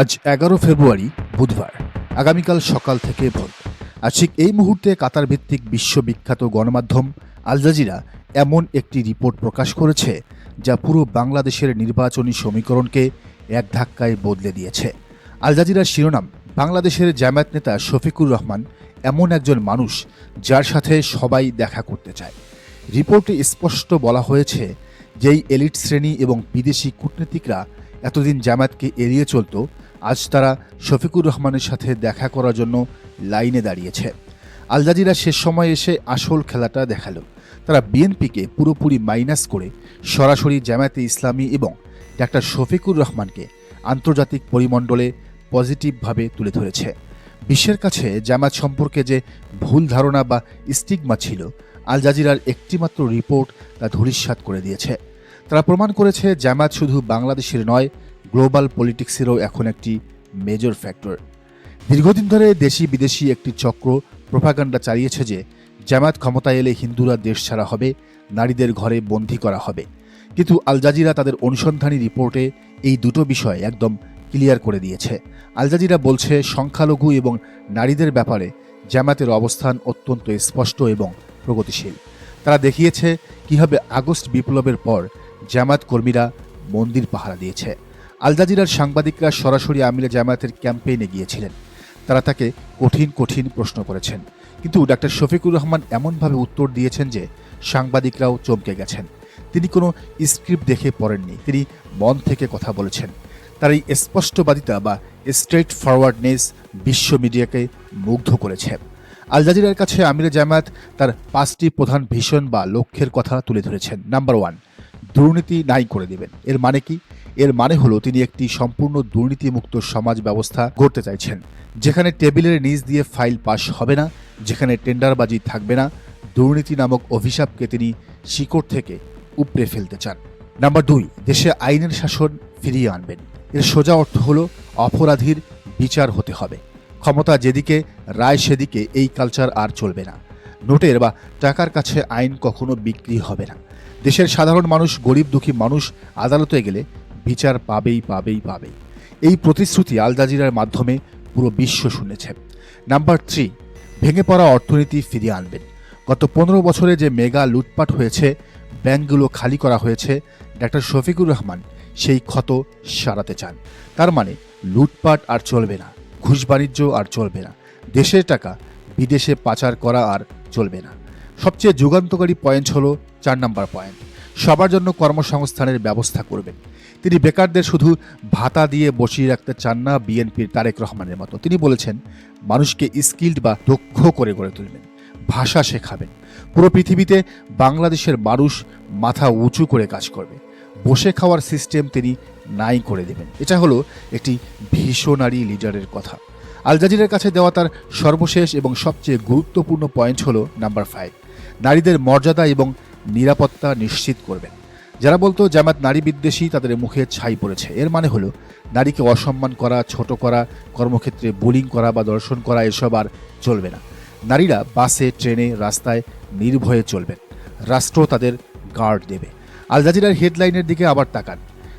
আজ এগারো ফেব্রুয়ারি, বুধবার। আগামীকাল সকাল থেকে ভোট আর ঠিক এই মুহূর্তে কাতার ভিত্তিক বিশ্ববিখ্যাত গণমাধ্যম আল জাজিরা এমন একটি রিপোর্ট প্রকাশ করেছে, যা পুরো বাংলাদেশের নির্বাচনী সমীকরণকে এক ধাক্কায় বদলে দিয়েছে। আল জাজিরার শিরোনাম, বাংলাদেশের জামায়াত নেতা শফিকুর রহমান এমন একজন মানুষ যার সাথে সবাই দেখা করতে চায়। রিপোর্টে স্পষ্ট বলা হয়েছে যেই এলিট শ্রেণি এবং বিদেশি কূটনীতিকরা এতদিন জামায়াতকে এড়িয়ে চলত আজ তারা শফিকুর রহমানের সাথে দেখা করার জন্য লাইনে দাঁড়িয়েছে। আল জাজিরা শেষ সময় এসে আসল খেলাটা দেখাল। তারা বিএনপিকে পুরোপুরি মাইনাস করে সরাসরি জামায়াতে ইসলামী এবং ডাক্তার শফিকুর রহমানকে আন্তর্জাতিক পরিমণ্ডলে পজিটিভভাবে তুলে ধরেছে। বিশ্বের কাছে জামায়াত সম্পর্কে যে ভুল ধারণা বা স্টিগমা ছিল, আল জাজিরার একটিমাত্র রিপোর্ট তা ধূলিস্যাৎ করে দিয়েছে। তারা প্রমাণ করেছে জামায়াত শুধু বাংলাদেশের নয় গ্লোবাল পলিটিক্সেরও এখন একটি মেজর ফ্যাক্টর। দীর্ঘদিন ধরে দেশি বিদেশি একটি চক্র প্রোপাগান্ডা চালিয়েছে যে, জামায়াত ক্ষমতায় এলে হিন্দুরা দেশ ছাড়া হবে, নারীদের ঘরে বন্দি করা হবে। কিন্তু আল জাজিরা তাদের অনুসন্ধানী রিপোর্টে এই দুটো বিষয় একদম ক্লিয়ার করে দিয়েছে। আল জাজিরা বলছে, সংখ্যালঘু এবং নারীদের ব্যাপারে জামায়াতের অবস্থান অত্যন্ত স্পষ্ট এবং প্রগতিশীল। তারা দেখিয়েছে, কীভাবে আগস্ট বিপ্লবের পর জামায়াত কর্মীরা মন্দির পাহারা দিয়েছে। আল জাজিরার সাংবাদিকরা সরাসরি আমিরে জামায়াতের ক্যাম্পেইনে গিয়েছিলেন। তারা তাকে কঠিন কঠিন প্রশ্ন করেছেন। কিন্তু ডাক্তার শফিকুর রহমান এমনভাবে উত্তর দিয়েছেন যে সাংবাদিকরাও চমকে গেছেন। তিনি কোনো স্ক্রিপ্ট দেখে পড়েননি। তিনি মন থেকে কথা বলেছেন। তার এই স্পষ্টবাদিতা বা স্ট্রেট ফরওয়ার্ডনেস বিশ্ব মিডিয়াকে মুগ্ধ করেছে। আল জাজিরার কাছে আমিরে জামায়াত তার পাঁচটি প্রধান ভীষণ বা লক্ষ্যের কথা তুলে ধরেছেন। নাম্বার ওয়ান, দুর্নীতি নাই করে দেবেন। এর মানে কি? এর মানে হলো তিনি একটি সম্পূর্ণ দুর্নীতিমুক্ত সমাজ ব্যবস্থা গড়তে চাইছেন, যেখানে টেবিলের নিচ দিয়ে ফাইল পাস হবে না, যেখানে টেন্ডারবাজি থাকবে না, দুর্নীতি নামক অভিশাপকে তিনি শিকড় থেকে উপড়ে ফেলতে চান। নাম্বার দুই, দেশে আইনের শাসন ফিরিয়ে আনবেন। এর সোজা অর্থ হলো অপরাধীর বিচার হতে হবে। ক্ষমতা যেদিকে, রায় সেদিকে, এই কালচার আর চলবে না। নোটের বা টাকার কাছে আইন কখনো বিক্রি হবে না। দেশের সাধারণ মানুষ, গরিব দুঃখী মানুষ আদালতে গেলে বিচার পাবেই পাবেই পাবেই। এই প্রতিশ্রুতি আল জাজিরার মাধ্যমে পুরো বিশ্ব শুনেছে। নাম্বার থ্রি, ভেঙে পড়া অর্থনীতি ফিরিয়ে আনবেন। গত পনেরো বছরে যে মেগা লুটপাট হয়েছে, ব্যাংকগুলো খালি করা হয়েছে, ডাক্তার শফিকুর রহমান সেই ক্ষত সারাতে চান। তার মানে লুটপাট আর চলবে না, ঘুষ বাণিজ্য আর চলবে না, দেশের টাকা বিদেশে পাচার করা আর চলবে না। সবচেয়ে যুগান্তকারী পয়েন্ট হলো চার নাম্বার পয়েন্ট। সবার জন্য কর্মসংস্থানের ব্যবস্থা করবেন। তিনি বেকারদের শুধু ভাতা দিয়ে বসিয়ে রাখতে চান না বিএনপির তারেক রহমানের মতো। তিনি বলেছেন, মানুষকে স্কিল্ড বা দক্ষ করে গড়ে তুলবেন, ভাষা শেখাবেন। পুরো পৃথিবীতে বাংলাদেশের মানুষ মাথা উঁচু করে কাজ করবে। বসে খাওয়ার সিস্টেম তিনি নাই করে দেবেন। এটা হলো একটি ভীষণারী লিডারের কথা। আল জাজিরের কাছে দেওয়া তার সর্বশেষ এবং সবচেয়ে গুরুত্বপূর্ণ পয়েন্ট হলো নাম্বার ফাইভ নারীদের মর্যাদা এবং নিরাপত্তা নিশ্চিত করবেন। যারা বলতো জামাত নারী বিদ্বেষী, তাদের মুখে ছাই পড়েছে। এর মানে হলো, নারীকে অসম্মান করা, ছোট করা, কর্মক্ষেত্রে বুলিং করা বা দর্শন করা, এসব আর চলবে না। নারীরা বাসে, ট্রেনে, রাস্তায় নির্ভয়ে চলবেন। রাষ্ট্র তাদের গার্ড দেবে। আল জাজিরার হেডলাইনের দিকে আবার তাকান।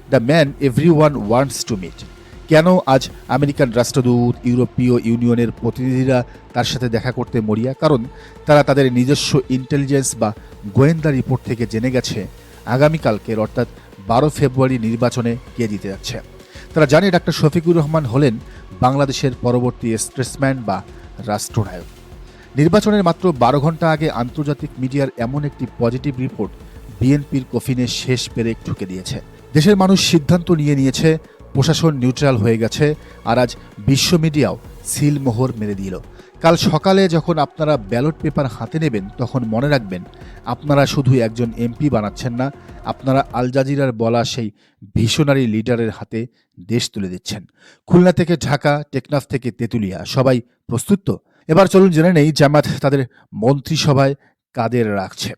The man everyone wants to meet কেন আজ আমেরিকান রাষ্ট্রদূত, ইউরোপীয় ইউনিয়নের প্রতিনিধিরা তার সাথে দেখা করতে মরিয়া? কারণ তারা তাদের নিজস্ব ইন্টেলিজেন্স বা গোয়েন্দা রিপোর্ট থেকে জেনে গেছে। আগামীকালকের অর্থাৎ বারো ফেব্রুয়ারি নির্বাচনে কে জিতে যাচ্ছে? তারা জানে ডাক্তার শফিকুর রহমান হলেন বাংলাদেশের পরবর্তী স্ট্রেসম্যান বা রাষ্ট্রনায়ক। নির্বাচনের মাত্র বারো ঘণ্টা আগে আন্তর্জাতিক মিডিয়ার এমন একটি পজিটিভ রিপোর্ট বিএনপির কফিনে শেষ পেরেক ঠুকে দিয়েছে। দেশের মানুষ সিদ্ধান্ত নিয়ে নিয়েছে প্রশাসন নিউট্রাল হয়ে গেছে আর আজ বিশ্ব মিডিয়াও সিল মোহর মেরে দিল। কাল সকালে যখন আপনারা ব্যালট পেপার হাতে নেবেন, তখন মনে রাখবেন, আপনারা শুধু একজন এমপি বানাচ্ছেন না, আপনারা আল জাজিরার বলা সেই ভিশনারি লিডারের হাতে দেশ তুলে দিচ্ছেন। খুলনা থেকে ঢাকা, টেকনাফ থেকে তেঁতুলিয়া, সবাই প্রস্তুত তো? এবার চলুন জেনে নেই জামাত তাদের মন্ত্রিসভায় কাদের রাখছে।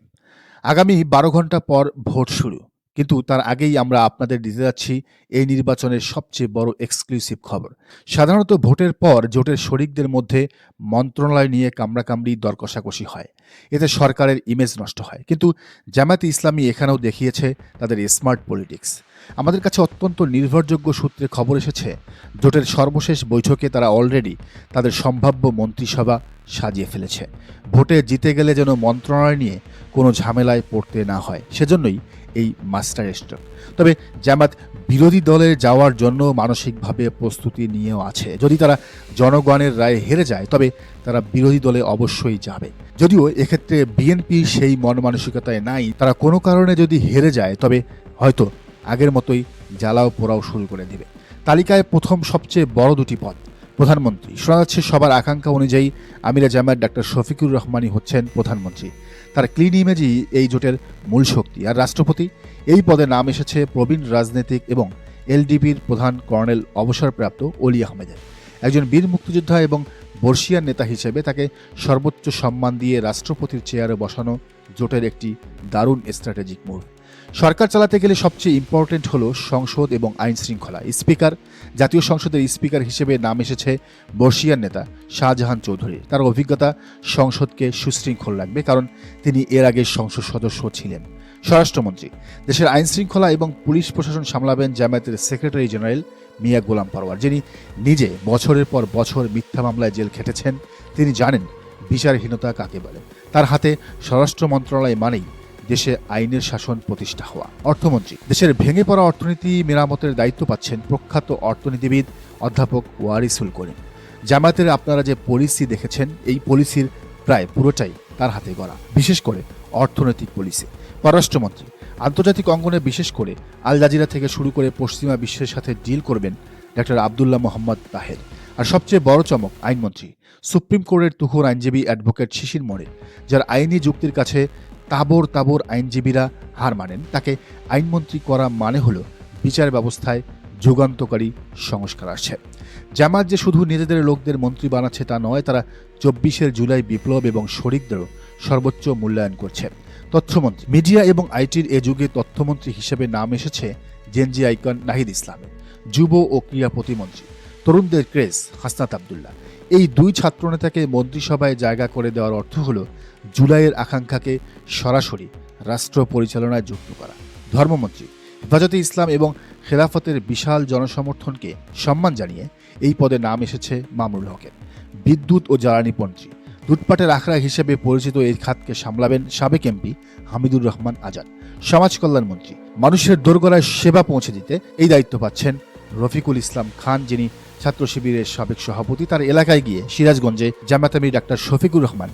আগামী বারো ঘণ্টা পর ভোট শুরু। কিন্তু তার আগেই আমরা আপনাদের দিতে যাচ্ছি এই নির্বাচনের সবচেয়ে বড় এক্সক্লুসিভ খবর। সাধারণত ভোটের পর জোটের শরিকদের মধ্যে মন্ত্রণালয় নিয়ে কামড়াকামড়ি, দরকষাকষি হয়। এতে সরকারের ইমেজ নষ্ট হয়। কিন্তু জামায়াতে ইসলামী এখানেও দেখিয়েছে তাদের স্মার্ট পলিটিক্স আমাদের কাছে অত্যন্ত নির্ভরযোগ্য সূত্রে খবর এসেছে, জোটের সর্বশেষ বৈঠকে তারা অলরেডি তাদের সম্ভাব্য মন্ত্রিসভা সাজিয়ে ফেলেছে। ভোটে জিতে গেলে যেন মন্ত্রণালয় নিয়ে কোনো ঝামেলায় পড়তে না হয়, সেজন্যই এই মাস্টার স্ট্রোক। তবে জামাত বিরোধী দলে যাওয়ার জন্য মানসিকভাবে প্রস্তুতি নিয়েও আছে। যদি তারা জনগণের রায়ে হেরে যায়, তবে তারা বিরোধী দলে অবশ্যই যাবে। যদিও এক্ষেত্রে বিএনপি সেই মন মানসিকতায় নাই, তারা কোনো কারণে যদি হেরে যায়, তবে হয়তো আগের মতোই জ্বালাও পোড়াও শুরু করে দেবে। তালিকায় প্রথম সবচেয়ে বড় দুটি পদ। প্রধানমন্ত্রী। শোনা যাচ্ছে সবার আকাঙ্ক্ষা অনুযায়ী আমিরা জামায়াত ডাক্তার শফিকুর রহমানই হচ্ছেন প্রধানমন্ত্রী। তার ক্লিন ইমেজই এই জোটের মূল শক্তি। আর রাষ্ট্রপতি, এই পদে নাম এসেছে প্রবীণ রাজনীতিক এবং এলডিপির প্রধান কর্নেল অবসরপ্রাপ্ত অলি আহমেদের। একজন বীর মুক্তিযোদ্ধা এবং বর্ষিয়ান নেতা হিসেবে তাকে সর্বোচ্চ সম্মান দিয়ে রাষ্ট্রপতির চেয়ারে বসানো জোটের একটি দারুণ স্ট্র্যাটেজিক মুভ সরকার চালাতে গেলে সবচেয়ে ইম্পর্টেন্ট হলো সংসদ এবং আইন শৃঙ্খলা। স্পিকার, জাতীয় সংসদের স্পিকার হিসেবে নাম এসেছে বর্ষিয়ান নেতা শাহজাহান চৌধুরী। তার অভিজ্ঞতা সংসদকে সুশৃঙ্খল রাখবে কারণ তিনি এর আগে সংসদ সদস্য ছিলেন। স্বরাষ্ট্রমন্ত্রী, দেশের আইন শৃঙ্খলা এবং পুলিশ প্রশাসন সামলাবেন জামায়াতের সেক্রেটারি জেনারেল মিয়া গোলাম পারওয়ার। যিনি নিজে বছরের পর বছর মিথ্যা মামলায় জেল খেটেছেন, তিনি জানেন বিচারহীনতা কাকে বলে। তার হাতে স্বরাষ্ট্র মন্ত্রণালয় মানেই দেশে আইনের শাসন প্রতিষ্ঠা হওয়া। অর্থমন্ত্রী, দেশের ভেঙে পড়া অর্থনীতি মেরামতের দায়িত্ব পাচ্ছেন প্রখ্যাত অর্থনীতিবিদ অধ্যাপক ওয়ারিসুল করিম। জামায়াতের আপনারা যে পলিসি দেখেছেন, এই পলিসির প্রায় পুরোটাই তার হাতে গড়া, বিশেষ করে অর্থনৈতিক পলিসি। পররাষ্ট্রমন্ত্রী, আন্তর্জাতিক অঙ্গনে বিশেষ করে আল জাজিরা থেকে শুরু করে পশ্চিমা বিশ্বের সাথে ডিল করবেন ডক্টর আবদুল্লাহ মোহাম্মদ তাহের। আর সবচেয়ে বড় চমক, আইনমন্ত্রী, সুপ্রিম কোর্টের তুখোর আইনজীবী অ্যাডভোকেট শিশির মোড়ে যার আইনি যুক্তির কাছে তাবর তাবর আইনজীবীরা হার মানেন। তাকে আইনমন্ত্রী করা মানে হলো বিচার ব্যবস্থায় যুগান্তকারী সংস্কার আসছে। জামাত যে শুধু নিজেদের লোকদের মন্ত্রী বানাচ্ছে তা নয়, তারা চব্বিশের জুলাই বিপ্লব এবং শরিকদেরও সর্বোচ্চ মূল্যায়ন করছে। তথ্যমন্ত্রী, মিডিয়া এবং আইটির এ যুগে তথ্যমন্ত্রী হিসেবে নাম এসেছে জেনজি আইকন নাহিদ ইসলামের যুব ও ক্রীড়া প্রতিমন্ত্রী তরুণদের ক্রেজ হাসনাত আবদুল্লাহ। এই দুই ছাত্রনেতাকে মন্ত্রিসভায় জায়গা করে দেওয়ার অর্থ হল জুলাইয়ের আকাঙ্ক্ষাকে সরাসরি রাষ্ট্র পরিচালনায় যুক্ত করা। ধর্মমন্ত্রী হেফাজতে ইসলাম এবং খেলাফতের বিশাল জনসমর্থনকে সম্মান জানিয়ে এই পদে নাম এসেছে মামুল হকের। বিদ্যুৎ ও জ্বালানি মন্ত্রী লুটপাটের আখড়া হিসেবে পরিচিত এই খাতকে সামলাবেন সাবেক এমপি হামিদুর রহমান আজাদ। সমাজ কল্যাণ মন্ত্রী মানুষের দোরগোড়ায় সেবা পৌঁছে দিতে এই দায়িত্ব পাচ্ছেন রফিকুল ইসলাম খান, যিনি ছাত্র শিবিরের সাবেক সভাপতি। তার এলাকায় গিয়ে সিরাজগঞ্জে জামাতামি ডাক্তার শফিকুর রহমান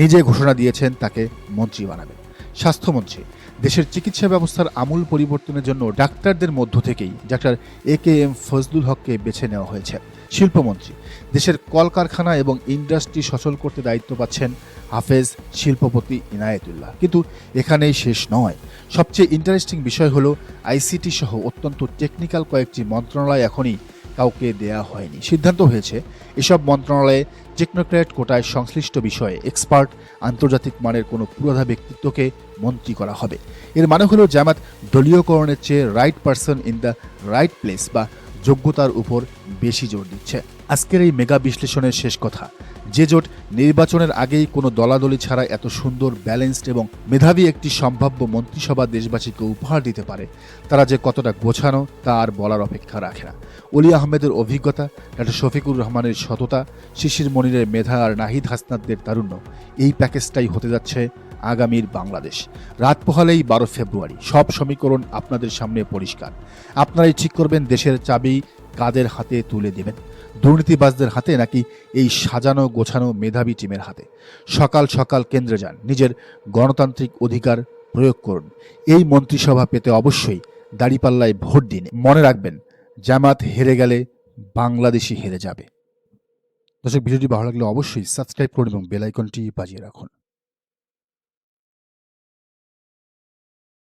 নিজে ঘোষণা দিয়েছেন তাকে মন্ত্রী বানাবেন স্বাস্থ্যমন্ত্রী, দেশের চিকিৎসা ব্যবস্থার আমূল পরিবর্তনের জন্য ডাক্তারদের মধ্য থেকেই doctor A K M Fazlul হককে বেছে নেওয়া হয়েছে। শিল্পমন্ত্রী, দেশের কলকারখানা এবং ইন্ডাস্ট্রি সচল করতে দায়িত্ব পাচ্ছেন হাফেজ শিল্পপতি ইনায়েতুল্লাহ। কিন্তু এখানেই শেষ নয়। সবচেয়ে ইন্টারেস্টিং বিষয় হলো আইসিটি সহ অত্যন্ত টেকনিক্যাল কয়েকটি মন্ত্রণালয় এখনই কাউকে দেয়া হয়নি। সিদ্ধান্ত হয়েছে, এসব মন্ত্রণালয়ে টেকনোক্র্যাট কোটায় সংশ্লিষ্ট বিষয়ে এক্সপার্ট আন্তর্জাতিক মানের কোনো পুরোধা ব্যক্তিত্বকে মন্ত্রী করা হবে। এর মানে হলো জামাত দলীয়করণের চেয়ে right person in the right place বা যোগ্যতার উপর বেশি জোর দিচ্ছে। আজকের এই মেগা বিশ্লেষণের শেষ কথা, যে জোট নির্বাচনের আগেই কোনো দলাদলি ছাড়া এত সুন্দর, ব্যালেন্সড এবং মেধাবী একটি সম্ভাব্য মন্ত্রিসভা দেশবাসীকে উপহার দিতে পারে, তারা যে কতটা গোছানো তা আর বলার অপেক্ষা রাখে না। অলি আহমেদের অভিজ্ঞতা ডক্টর শফিকুর রহমানের সততা, শিশির মনিরের মেধা আর নাহিদ হাসনাদদের তারুণ্য, এই প্যাকেজটাই হতে যাচ্ছে আগামীর বাংলাদেশ। রাত পোহালেই বারো ফেব্রুয়ারি। সব সমীকরণ আপনাদের সামনে পরিষ্কার। আপনারাই ঠিক করবেন দেশের চাবি কাদের হাতে তুলে দেবেন। দুর্নীতিবাজদের হাতে নাকি এই সাজানো গোছানো মেধাবী টিমের হাতে। সকাল সকাল কেন্দ্রে যান। নিজের গণতান্ত্রিক অধিকার প্রয়োগ করুন। এই মন্ত্রিসভা পেতে অবশ্যই দাড়িপাল্লায় ভোট দিন। মনে রাখবেন, জামাত হেরে গেলে বাংলাদেশি হেরে যাবে। দর্শক, ভিডিওটি ভালো লাগলে অবশ্যই সাবস্ক্রাইব করুন এবং বেল আইকনটি বাজিয়ে রাখুন।